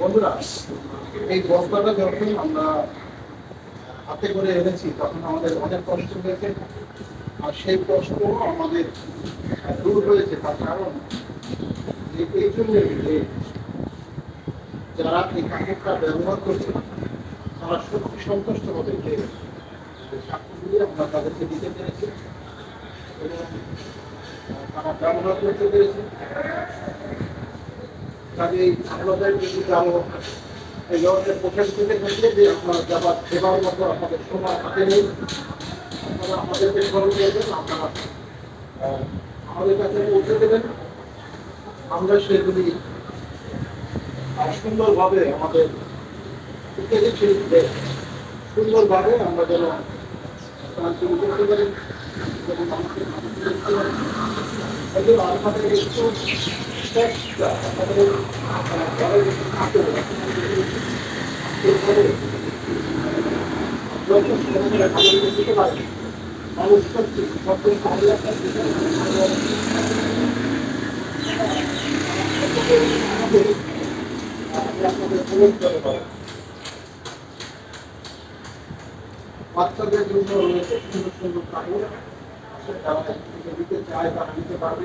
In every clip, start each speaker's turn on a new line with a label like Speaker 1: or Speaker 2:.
Speaker 1: বন্ধুরা, এই বস্তাটা যখন আমরা হাতে করে এনেছি, তখন আমাদের অনেক কষ্ট হয়েছে। আর সেই কষ্ট আমাদের দূর হয়েছে, তার কারণ যে এই জন্য যারা এই কাপড়টা ব্যবহার করছে, তারা সত্যি সন্তুষ্ট হবে যে এই আমরা তাদেরকে দিতে পেরেছি এবং তারা ব্যবহার করতে পেরেছে। কাজেই আপনাদের যদি কারও এই ধরনের পোশাক থেকে থাকে যে আপনার যাবার সেবার মতো আপনাদের সময় হাতে নেই। আপনারা আমাদেরকে স্মরণ করবেন আপনারা আমাদের কাছে পৌঁছে দেবেন। আমরা সেগুলি সুন্দরভাবে আমাদের ইত্যাদি শিল্পে সুন্দরভাবে আমরা যেন করতে পারি। এবং আমাদের আমাদের একটু বাচ্চাদের জন্য রয়েছে সুন্দর সুন্দর কাপড়। দিতে চায় তারা দিতে পারবে।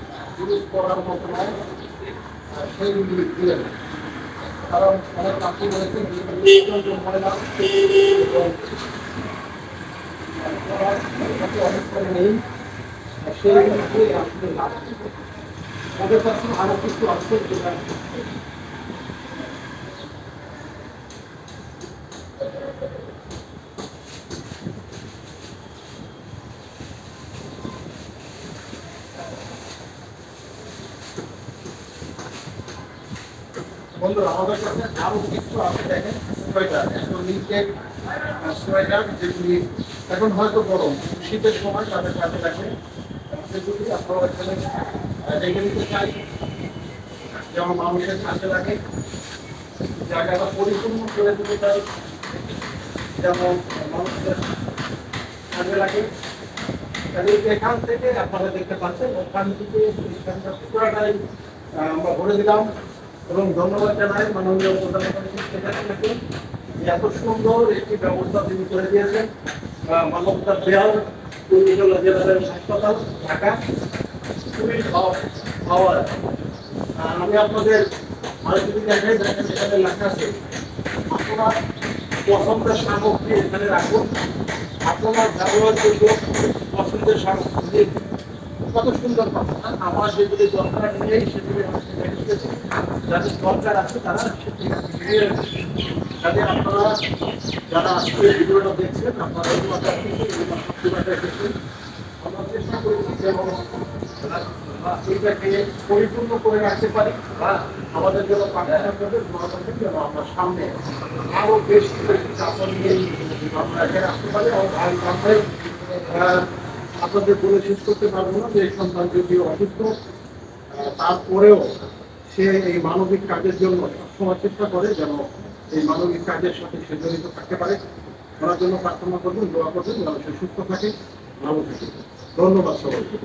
Speaker 1: ইউজ করার মতো নয় আহ, সেইগুলি দিবেন কারণ অনেক পাখি রয়েছে যেগুলি অত্যন্ত ময়লা এবং অনেক করে নেই সেই আসলে। তাদের কাছে আরও কিছু যেটা বন্ধুরা, আমাদের কাছে আরও কিছু আছে, দেখেন সোয়েটার এখন নিচের সোয়েটার যেগুলি এখন হয়তো গরম, শীতের সময় তাদের কাছে রাখে সেগুলি আপনারা এখানে দিতে চাই, যেমন মানুষের কাছে রাখে জায়গাটা পরিপূর্ণ করে দিতে চাই, যেমন মানুষের কাজে লাগে কাজে এখান থেকে আপনারা দেখতে পাচ্ছেন, ওখান থেকে আমরা ভরে দিলাম। এবং ধন্যবাদ জানাই মাননীয় প্রধানমন্ত্রী এত সুন্দর একটি ব্যবস্থা তিনি করে দিয়েছেন। মানবতার দেয়াল পূর্ণিতলা জেলার হাসপাতাল, ঢাকা, খুবই আমি আপনাদের আর যদি দেখাই দেখেন এখানে লেখা আছে, আপনার পছন্দের সামগ্রী এখানে রাখুন। আপনার ব্যবহারযোগ্য পছন্দের সামগ্রী। কত সুন্দর? আমার যেগুলি দরকার নেই সেগুলি যাদের দরকার আছে তারা নিয়ে। কাজে আপনারা যারা আজকে ভিডিওটা দেখছেন আপনারা আমরা চেষ্টা করেছি যেমন এইটাকে পরিপূর্ণ করে রাখতে পারি বা আমাদের জন্য প্রার্থনা করবে যেন আমরা সামনে আরও বেশি কাপড় নিয়ে আমরা এখানে রাখতে পারি এবং ভাই আমরা আহ, আপনাদের বলে শেষ করতে পারব না যে এই সন্তান যদি অসুস্থ তারপরেও সে এই মানবিক কাজের জন্য সবসময় চেষ্টা করে যেন এই মানবিক কাজের সাথে সে জড়িত থাকতে পারে। ওনার জন্য প্রার্থনা করবেন, দোয়া করবেন, যেন সে সুস্থ থাকে, ভালো থাকে। ধন্যবাদ সবাইকে।